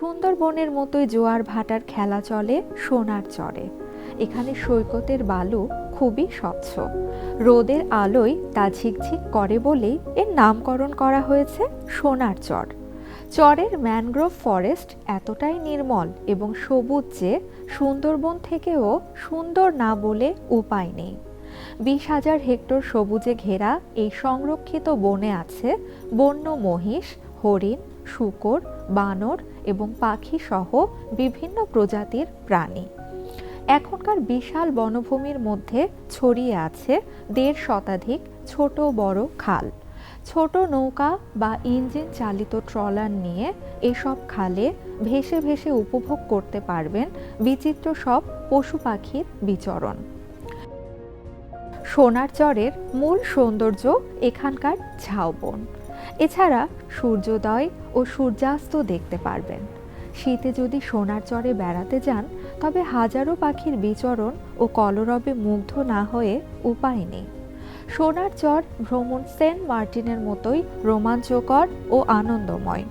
সুন্দরবনের মতোই জোয়ার ভাটার খেলা চলে, সোনার চরে। এখানে সৈকতের বালু খুবই স্বচ্ছ। রোদের আলোয় তা ঝিকঝিক করে বলেই এর নামকরণ করা হয়েছে সোনার চর। চরের ম্যানগ্রোভ ফরেস্ট এতটাই নির্মল এবং সবুজ যে সুন্দরবন থেকেও সুন্দর না বলে উপায় নেই। বিশ হাজার হেক্টর সবুজে ঘেরা এই সংরক্ষিত বনে আছে বন্য মহিষ হরিণ, শূকর, বানর এবং পাখি সহ বিভিন্ন প্রজাতির প্রাণী। এখনকার বিশাল বনভূমির মধ্যে ছড়িয়ে আছে দেড় শতাধিক ছোট বড় খাল। ছোট নৌকা বা ইঞ্জিন চালিত ট্রলার নিয়ে এসব খালে ভেসে ভেসে উপভোগ করতে পারবেন বিচিত্র সব পশু পাখির বিচরণ। সোনার চরের মূল সৌন্দর্য এখানকার ঝাউবন এছাড়া সূর্যোদয় ও সূর্যাস্ত দেখতে পারবেন। শীতে যদি সোনার চরে বেড়াতে যান, তবে হাজারো পাখির বিচরণ ও কলরবে মুগ্ধ না হয়ে উপায় নেই। সোনার চর ভ্রমণ সেন্ট মার্টিনের মতোই রোমাঞ্চকর ও আনন্দময়।